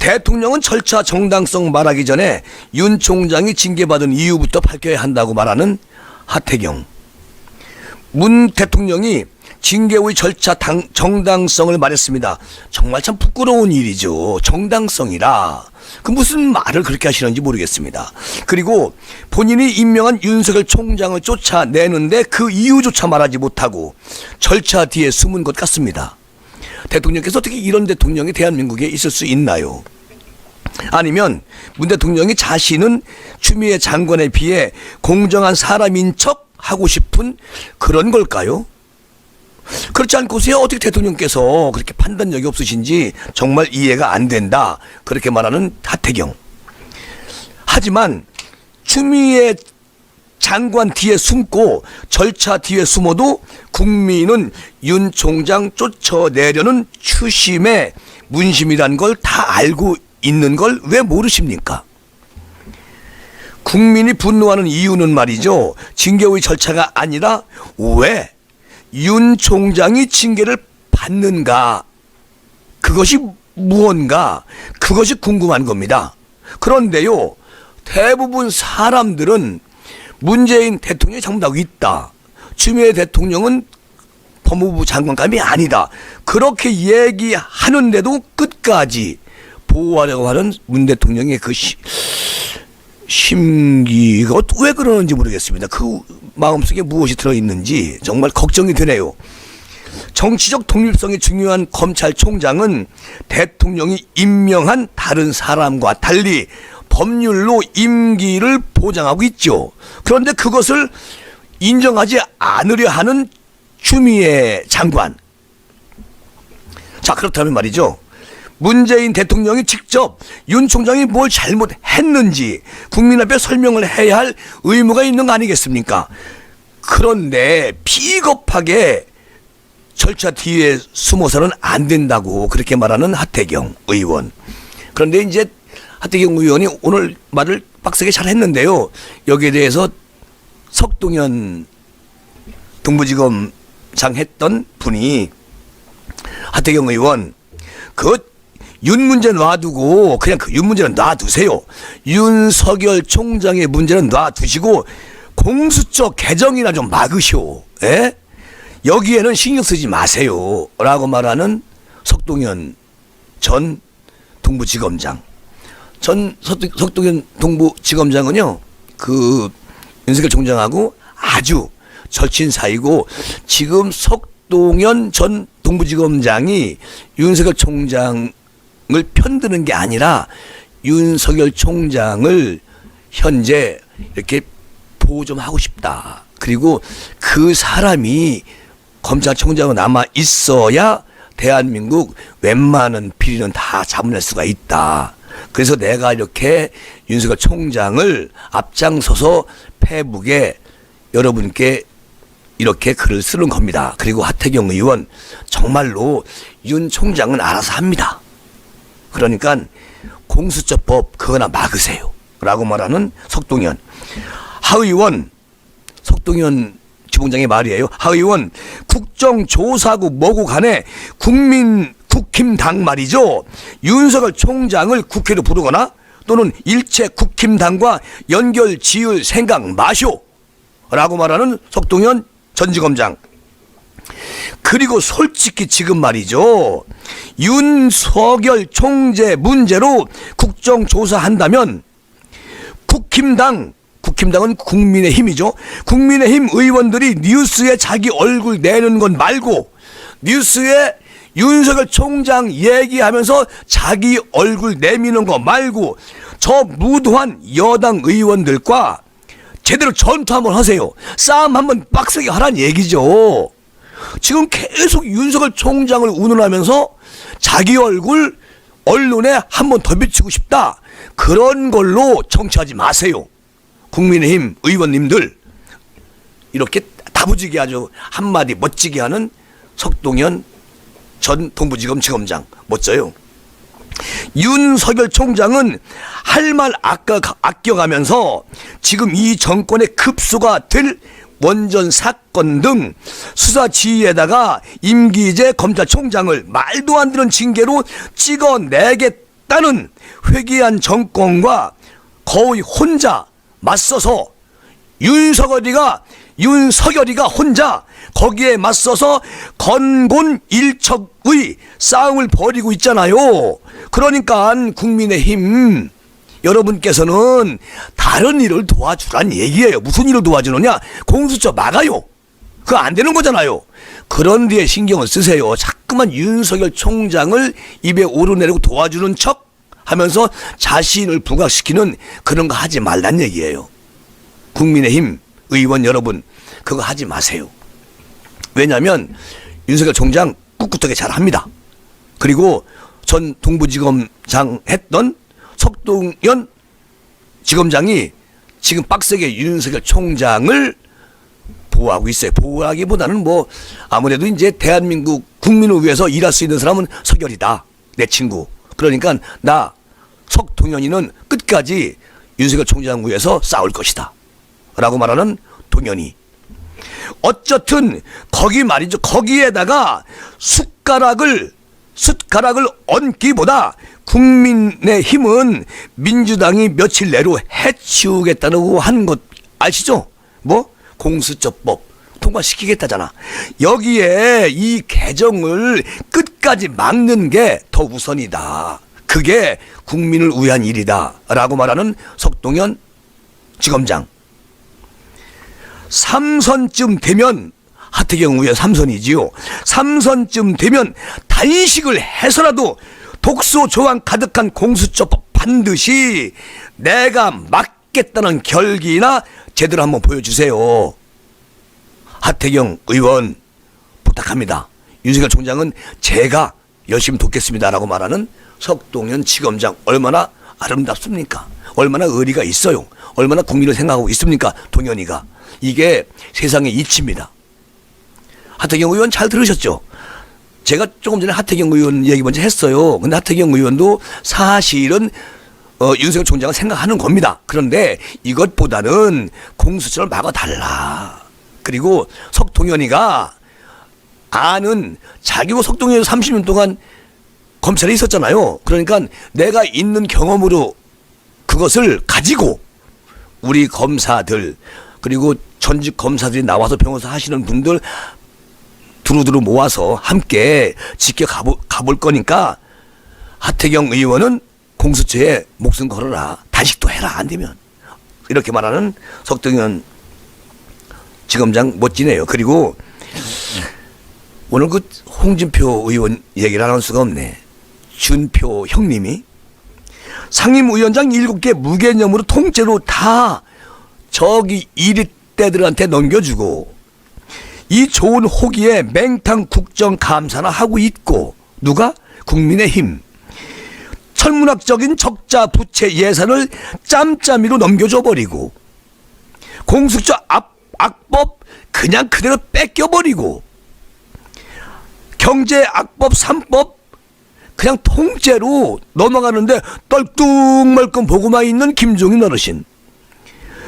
대통령은 절차 정당성 말하기 전에 윤 총장이 징계받은 이유부터 밝혀야 한다고 말하는 하태경. 문 대통령이 징계 후의 절차 당, 정당성을 말했습니다. 정말 참 부끄러운 일이죠. 정당성이라. 그 무슨 말을 그렇게 하시는지 모르겠습니다. 그리고 본인이 임명한 윤석열 총장을 쫓아내는데 그 이유조차 말하지 못하고 절차 뒤에 숨은 것 같습니다. 대통령께서 어떻게 이런 대통령이 대한민국에 있을 수 있나요? 아니면 문 대통령이 자신은 추미애 장관에 비해 공정한 사람인 척 하고 싶은 그런 걸까요? 그렇지 않고서야 어떻게 대통령께서 그렇게 판단력이 없으신지 정말 이해가 안 된다. 그렇게 말하는 하태경. 하지만 추미애 장관 뒤에 숨고 절차 뒤에 숨어도 국민은 윤 총장 쫓아내려는 추심의 문심이란 걸 다 알고 있는 걸 왜 모르십니까? 국민이 분노하는 이유는 말이죠. 징계의 절차가 아니라 왜 윤 총장이 징계를 받는가? 그것이 무언가? 그것이 궁금한 겁니다. 그런데요, 대부분 사람들은 문재인 대통령이 잘못하고 있다. 추미애 대통령은 법무부 장관감이 아니다. 그렇게 얘기하는데도 끝까지 보호하려고 하는 문 대통령의 그 시, 심기가 왜 그러는지 모르겠습니다. 그 마음속에 무엇이 들어있는지 정말 걱정이 되네요. 정치적 독립성이 중요한 검찰총장은 대통령이 임명한 다른 사람과 달리 법률로 임기를 보장하고 있죠. 그런데 그것을 인정하지 않으려 하는 추미애 장관. 자, 그렇다면 말이죠. 문재인 대통령이 직접 윤 총장이 뭘 잘못했는지 국민 앞에 설명을 해야 할 의무가 있는 거 아니겠습니까? 그런데 비겁하게 절차 뒤에 숨어서는 안 된다고 그렇게 말하는 하태경 의원. 그런데 이제 하태경 의원이 오늘 말을 빡세게 잘 했는데요. 여기에 대해서 석동현 동부지검 장 했던 분이 하태경 의원 그 윤 문제 놔두고 그냥 그 윤 문제는 놔두세요. 윤석열 총장의 문제는 놔두시고 공수처 개정이나 좀 막으시오. 예? 여기에는 신경 쓰지 마세요. 라고 말하는 석동현 전 동부지검장. 전 석- 석동현 동부지검장은요, 그 윤석열 총장하고 아주 절친 사이고 지금 석동현 전 동부지검장이 윤석열 총장을 편드는 게 아니라 윤석열 총장을 현재 이렇게 보호 좀 하고 싶다. 그리고 그 사람이 검찰총장으로 남아 있어야 대한민국 웬만한 비리는 다 잡아낼 수가 있다. 그래서 내가 이렇게 윤석열 총장을 앞장서서 페북에 여러분께 이렇게 글을 쓰는 겁니다. 그리고 하태경 의원 정말로 윤 총장은 알아서 합니다. 그러니까 공수처법 그거나 막으세요. 라고 말하는 석동현. 하 의원 석동현 지봉장의 말이에요. 하 의원 국정조사국 뭐고 간에 국민 국힘당 말이죠. 윤석열 총장을 국회로 부르거나 또는 일체 국힘당과 연결 지을 생각 마쇼. 라고 말하는 석동현 전지검장. 그리고 솔직히 지금 말이죠. 윤석열 총재 문제로 국정조사한다면 국힘당 국힘당은 국민의 힘이죠. 국민의 힘 의원들이 뉴스에 자기 얼굴 내는 건 말고 뉴스에 윤석열 총장 얘기하면서 자기 얼굴 내미는 거 말고 저 무도한 여당 의원들과 제대로 전투 한번 하세요. 싸움 한번 빡세게 하란 얘기죠. 지금 계속 윤석열 총장을 운운하면서 자기 얼굴 언론에 한번 더 비치고 싶다. 그런 걸로 정치하지 마세요. 국민의힘 의원님들 이렇게 다부지게 아주 한마디 멋지게 하는 석동현 전 동부지검 지검장 멋져요. 윤석열 총장은 할 말 아껴, 아껴가면서 지금 이 정권의 급수가 될 원전 사건 등 수사 지휘에다가 임기제 검찰총장을 말도 안 되는 징계로 찍어내겠다는 회귀한 정권과 거의 혼자 맞서서 윤석열이가 윤석열이가 혼자 거기에 맞서서 건곤 일척의 싸움을 벌이고 있잖아요. 그러니까 국민의힘 여러분께서는 다른 일을 도와주란 얘기예요. 무슨 일을 도와주느냐? 공수처 막아요. 그거 안 되는 거잖아요. 그런 데에 신경을 쓰세요. 자꾸만 윤석열 총장을 입에 오르내리고 도와주는 척 하면서 자신을 부각시키는 그런 거 하지 말란 얘기예요. 국민의힘 의원 여러분, 그거 하지 마세요. 왜냐하면 윤석열 총장 꿋꿋하게 잘 합니다. 그리고 전 동부지검장 했던 석동현 지검장이 지금 빡세게 윤석열 총장을 보호하고 있어요. 보호하기보다는 뭐 아무래도 이제 대한민국 국민을 위해서 일할 수 있는 사람은 석열이다. 내 친구. 그러니까 나 석동현이는 끝까지 윤석열 총장 위해서 싸울 것이다. 라고 말하는 동현이. 어쨌든 거기 말이죠. 거기에다가 숟가락을 숟가락을 얹기보다 국민의 힘은 민주당이 며칠 내로 해치우겠다고 하는 것 아시죠? 뭐 공수처법 통과시키겠다잖아. 여기에 이 개정을 끝까지 막는 게 더 우선이다. 그게 국민을 위한 일이다라고 말하는 석동현 지검장. 삼선쯤 되면 하태경 의원 삼선이지요. 삼선쯤 되면 단식을 해서라도 독소 조항 가득한 공수처법 반드시 내가 막겠다는 결기나 제대로 한번 보여주세요. 하태경 의원 부탁합니다. 윤석열 총장은 제가 열심히 돕겠습니다라고 말하는 석동현 지검장 얼마나 아름답습니까? 얼마나 의리가 있어요? 얼마나 국민을 생각하고 있습니까? 동현이가 이게 세상의 이치입니다. 하태경 의원 잘 들으셨죠? 제가 조금 전에 하태경 의원 얘기 먼저 했어요. 근데 하태경 의원도 사실은 어, 윤석열 총장은 생각하는 겁니다. 그런데 이것보다는 공수처를 막아달라. 그리고 석동현이가 아는 자기고 석동현이 30년 동안 검찰에 있었잖아요. 그러니까 내가 있는 경험으로 그것을 가지고 우리 검사들 그리고 전직 검사들이 나와서 변호사 하시는 분들 두루두루 모아서 함께 지켜 가볼, 가볼 거니까 하태경 의원은 공수처에 목숨 걸어라. 단식도 해라. 안 되면. 이렇게 말하는 석동현 지검장 멋지네요. 그리고 오늘 그 홍준표 의원 얘기를 안 할 수가 없네. 준표 형님이 상임위원장 일곱 개 무개념으로 통째로 다 저기 이리떼들한테 넘겨주고 이 좋은 호기에 맹탕 국정감사나 하고 있고 누가? 국민의힘. 천문학적인 적자 부채 예산을 짬짬이로 넘겨줘 버리고 공수처 앞, 악법 그냥 그대로 뺏겨 버리고 경제 악법 3법 그냥 통째로 넘어가는데 떨뚱멀끔 보고만 있는 김종인 어르신.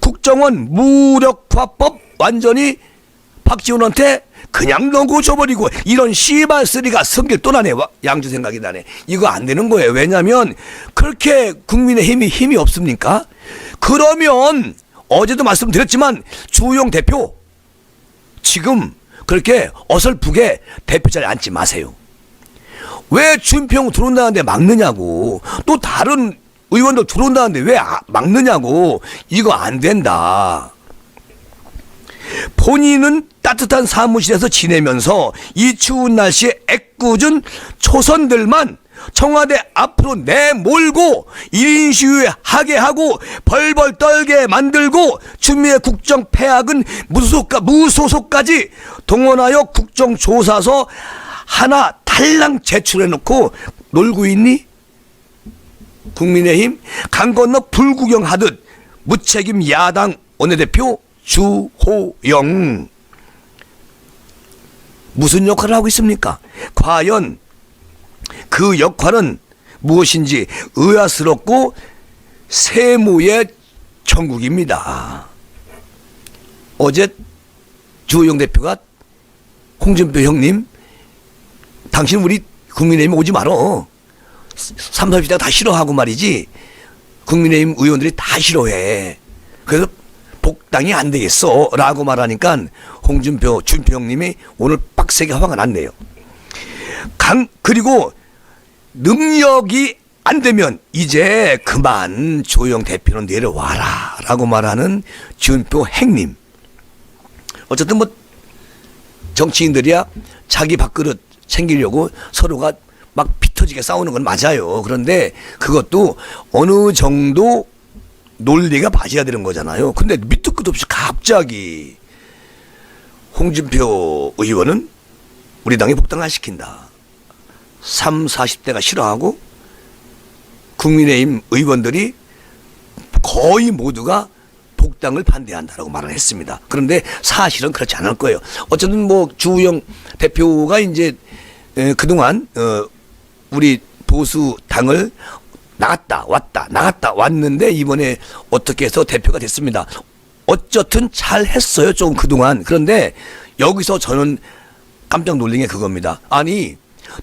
국정원 무력화법 완전히 박지원한테 그냥 넘겨줘버리고 이런 씨발 쓰리가 성질 또 나네. 와, 양주 생각이 나네. 이거 안 되는 거예요. 왜냐하면 그렇게 국민의 힘이 힘이 없습니까? 그러면 어제도 말씀드렸지만 주용 대표 지금 그렇게 어설프게 대표 자리에 앉지 마세요 왜 준평 들어온다는데 막느냐고. 또 다른 의원도 들어온다는데 왜 아- 막느냐고. 이거 안 된다. 본인은 따뜻한 사무실에서 지내면서 이 추운 날씨에 애꿎은 초선들만 청와대 앞으로 내몰고 1인 시위 하게 하고 벌벌 떨게 만들고 추미애 국정 폐악은 무소속까, 무소속까지 동원하여 국정조사서 하나 달랑 제출해놓고 놀고 있니? 국민의힘 강 건너 불구경하듯 무책임 야당 원내대표 주호영 무슨 역할을 하고 있습니까? 과연 그 역할은 무엇인지 의아스럽고 세모의 천국입니다. 어제 주호영 대표가 홍준표 형님 당신 우리 국민의힘 오지 말어. 3, 40대가 다 싫어하고 말이지 국민의힘 의원들이 다 싫어해. 그래서 복당이 안 되겠어. 라고 말하니까 홍준표, 준표 형님이 오늘 빡세게 화가 났네요. 강, 그리고 능력이 안 되면 이제 그만 조영 대표는 내려와라. 라고 말하는 준표 행님. 어쨌든 뭐 정치인들이야 자기 밥그릇 챙기려고 서로가 막 피터지게 싸우는 건 맞아요. 그런데 그것도 어느 정도 논리가 맞아야 되는 거잖아요. 근데 밑도 끝도 없이 갑자기 홍준표 의원은 우리 당에 복당 안 시킨다. 3, 40대가 싫어하고 국민의힘 의원들이 거의 모두가 복당을 반대한다라고 말을 했습니다. 그런데 사실은 그렇지 않을 거예요. 어쨌든 뭐 주우영 대표가 이제 에, 그동안 어, 우리 보수 당을 나갔다 왔다 나갔다 왔는데 이번에 어떻게 해서 대표가 됐습니다. 어쨌든 잘 했어요. 조금 그동안. 그런데 여기서 저는 깜짝 놀란 게 그겁니다. 아니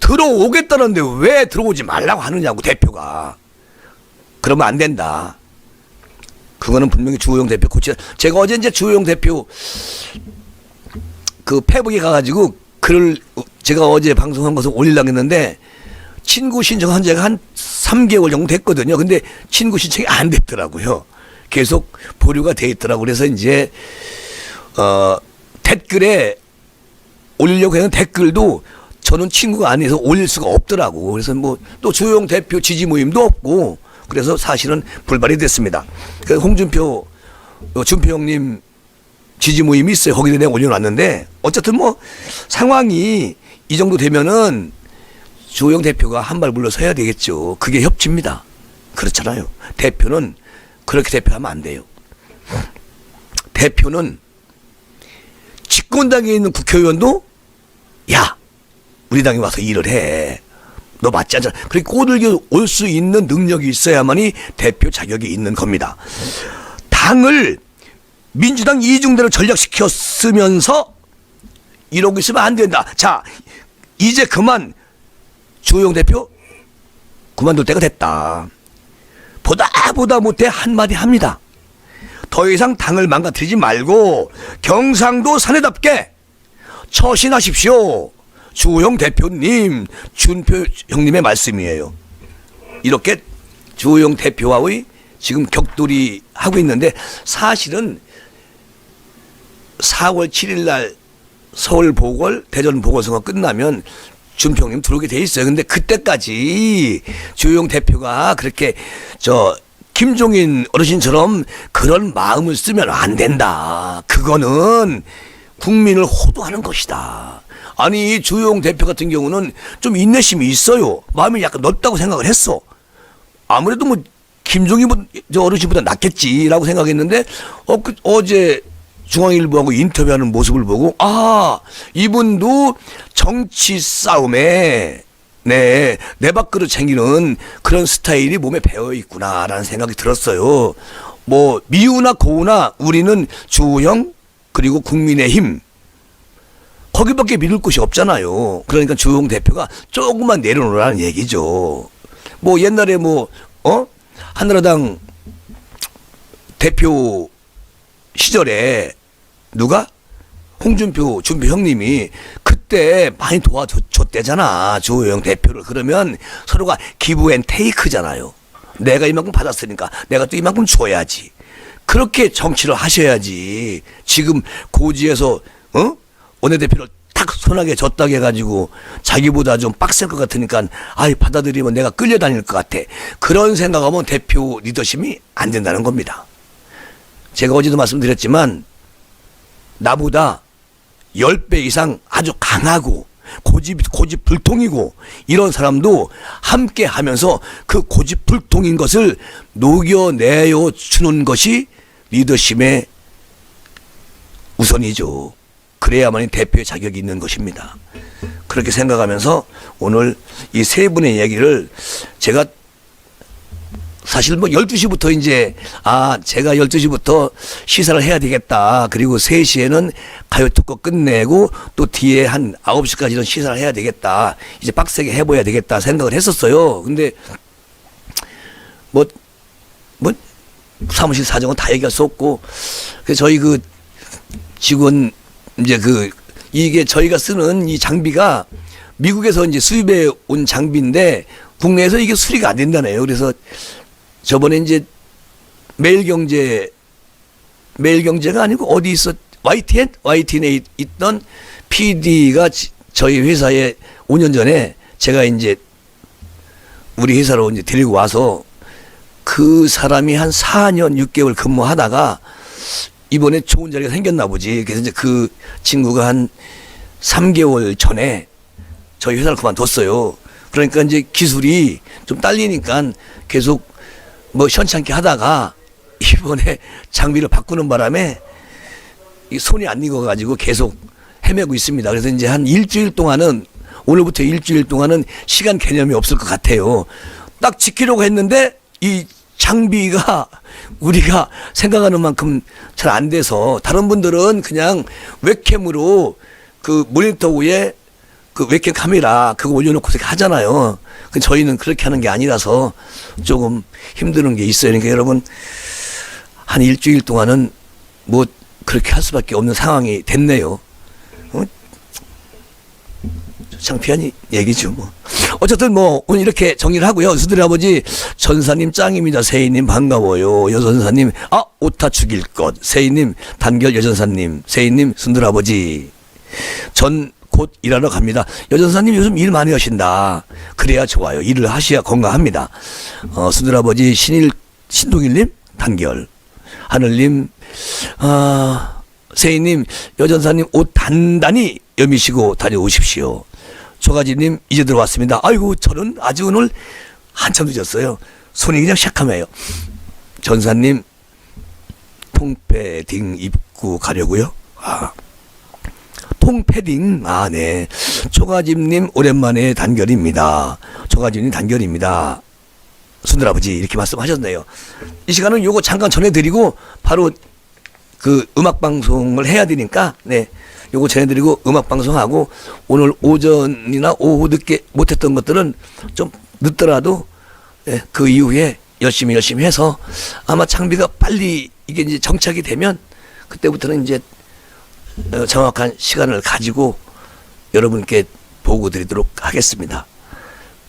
들어오겠다는데 왜 들어오지 말라고 하느냐고 대표가. 그러면 안 된다. 그거는 분명히 주호영 대표 고치. 제가 어제 이제 주호영 대표 그 페북에 가가지고 글을 제가 어제 방송한 것을 올리려고 했는데 친구 신청한 지가 한 3개월 정도 됐거든요. 근데 친구 신청이 안 됐더라고요. 계속 보류가 돼 있더라고. 그래서 이제 어 댓글에 올리려고 했는 댓글도 저는 친구가 아니어서 올릴 수가 없더라고. 그래서 뭐 또 조용 대표 지지 모임도 없고 그래서 사실은 불발이 됐습니다. 그 홍준표 어, 준표 형님 지지 모임이 있어요. 거기에 내가 올려놨는데 어쨌든 뭐 상황이 이 정도 되면은 조영 대표가 한 발 물러서야 되겠죠. 그게 협치입니다. 그렇잖아요. 대표는 그렇게 대표하면 안 돼요. 대표는 집권당에 있는 국회의원도 야 우리 당에 와서 일을 해. 너 맞지 않잖아. 그렇게 꼬들겨 올 수 있는 능력이 있어야만이 대표 자격이 있는 겁니다. 당을 민주당 이중대로 전략시켰으면서 이러고 있으면 안 된다. 자, 이제 그만 주호영 대표 그만둘 때가 됐다. 보다 보다 못해 한마디 합니다. 더 이상 당을 망가뜨리지 말고 경상도 사내답게 처신하십시오. 주호영 대표님, 준표 형님의 말씀이에요. 이렇게 주호영 대표와의 지금 격돌이 하고 있는데 사실은 4월 7일 날 서울 보궐, 대전 보궐선거 끝나면 준평님 들어오게 돼 있어요. 근데 그때까지 주호영 대표가 그렇게 저 김종인 어르신처럼 그런 마음을 쓰면 안 된다. 그거는 국민을 호도하는 것이다. 아니 주호영 대표 같은 경우는 좀 인내심이 있어요. 마음이 약간 넓다고 생각을 했어. 아무래도 뭐 김종인 저 어르신보다 낫겠지라고 생각했는데 어, 그, 어제 중앙일보하고 인터뷰하는 모습을 보고 아 이분도 정치 싸움에 네, 내 밥그릇 챙기는 그런 스타일이 몸에 배어 있구나라는 생각이 들었어요. 뭐 미우나 고우나 우리는 주호영 그리고 국민의힘 거기밖에 믿을 곳이 없잖아요. 그러니까 주호영 대표가 조금만 내려놓으라는 얘기죠. 뭐 옛날에 뭐 어? 한나라당 대표 시절에 누가? 홍준표 준표 형님이 그때 많이 도와줬대잖아. 조호영 대표를. 그러면 서로가 기부 앤 테이크잖아요. 내가 이만큼 받았으니까 내가 또 이만큼 줘야지. 그렇게 정치를 하셔야지. 지금 고지에서 어 원내대표를 탁 손하게 줬다고 해가지고 자기보다 좀 빡셀 것 같으니까 아이 받아들이면 내가 끌려다닐 것 같아 그런 생각하면 대표 리더십이 안 된다는 겁니다 제가 어제도 말씀드렸지만 나보다 10배 이상 아주 강하고 고집, 고집 불통이고 이런 사람도 함께 하면서 그 고집 불통인 것을 녹여내어 주는 것이 리더십의 우선이죠. 그래야만이 대표의 자격이 있는 것입니다. 그렇게 생각하면서 오늘 이 세 분의 얘기를 제가 사실 뭐 12시부터 이제, 아, 제가 12시부터 시사를 해야 되겠다. 그리고 3시에는 가요 특고 끝내고 또 뒤에 한 9시까지는 시사를 해야 되겠다. 이제 빡세게 해봐야 되겠다 생각을 했었어요. 근데 뭐, 뭐, 사무실 사정은 다 얘기할 수 없고, 그래서 저희 그 직원, 이제 그, 이게 저희가 쓰는 이 장비가 미국에서 이제 수입해 온 장비인데 국내에서 이게 수리가 안 된다네요. 그래서 저번에 이제 매일경제, 매일경제가 아니고 어디 있었, YTN? YTN에 있- 있던 PD가 저희 회사에 5년 전에 제가 이제 우리 회사로 이제 데리고 와서 그 사람이 한 4년 6개월 근무하다가 이번에 좋은 자리가 생겼나 보지. 그래서 이제 그 친구가 한 3개월 전에 저희 회사를 그만뒀어요. 그러니까 이제 기술이 좀 딸리니까 계속 뭐 현찮게 하다가 이번에 장비를 바꾸는 바람에 이 손이 안 익어가지고 계속 헤매고 있습니다. 그래서 이제 한 일주일 동안은 오늘부터 일주일 동안은 시간 개념이 없을 것 같아요. 딱 지키려고 했는데 이 장비가 우리가 생각하는 만큼 잘 안 돼서 다른 분들은 그냥 웹캠으로 그 모니터 위에 그 웹캠 카메라 그거 올려놓고 이렇게 하잖아요. 그 저희는 그렇게 하는 게 아니라서 조금 힘드는 게 있어요. 그러니까 여러분 한 일주일 동안은 뭐 그렇게 할 수밖에 없는 상황이 됐네요. 어? 창피한 이- 얘기죠, 뭐. 어쨌든 뭐, 오늘 이렇게 정리를 하고요. 수들의 아버지, 전사님 짱입니다. 세희님 반가워요. 여전사님, 아, 오타 죽일 것. 세희님, 단결 여전사님. 세희님, 순들 아버지. 전 곧 일하러 갑니다. 여전사님 요즘 일 많이 하신다. 그래야 좋아요. 일을 하셔야 건강합니다. 어, 순들 아버지, 신일, 신동일님, 단결. 하늘님, 아, 세희님, 여전사님 옷 단단히 여미시고 다녀오십시오. 조가지님 이제 들어왔습니다. 아이고 저는 아주 오늘 한참 늦었어요. 손이 그냥 샥하네요. 전사님 통패딩 입고 가려고요. 아, 통패딩 아 네. 조가집님 오랜만에 단결입니다. 조가집님 단결입니다. 순들아버지 이렇게 말씀하셨네요. 이 시간은 요거 잠깐 전해드리고 바로 그 음악 방송을 해야 되니까 네 요거 전해드리고 음악 방송하고 오늘 오전이나 오후 늦게 못했던 것들은 좀 늦더라도 예, 그 이후에 열심히 열심히 해서 아마 장비가 빨리 이게 이제 정착이 되면 그때부터는 이제 어, 정확한 시간을 가지고 여러분께 보고 드리도록 하겠습니다.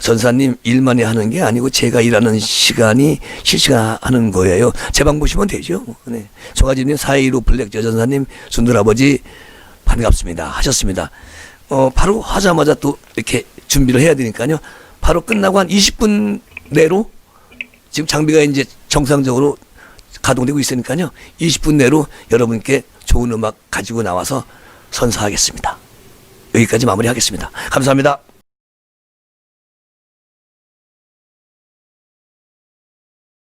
전사님 일만이 하는 게 아니고 제가 일하는 시간이 실시간 하는 거예요. 제 방 보시면 되죠. 네. 조가지님 사이로 블랙 여전사님 순들 아버지 반갑습니다. 하셨습니다. 어, 바로 하자마자 또 이렇게 준비를 해야 되니까요. 바로 끝나고 한 20분 내로 지금 장비가 이제 정상적으로 가동되고 있으니까요. 20분 내로 여러분께 좋은 음악 가지고 나와서 선사하겠습니다. 여기까지 마무리하겠습니다. 감사합니다.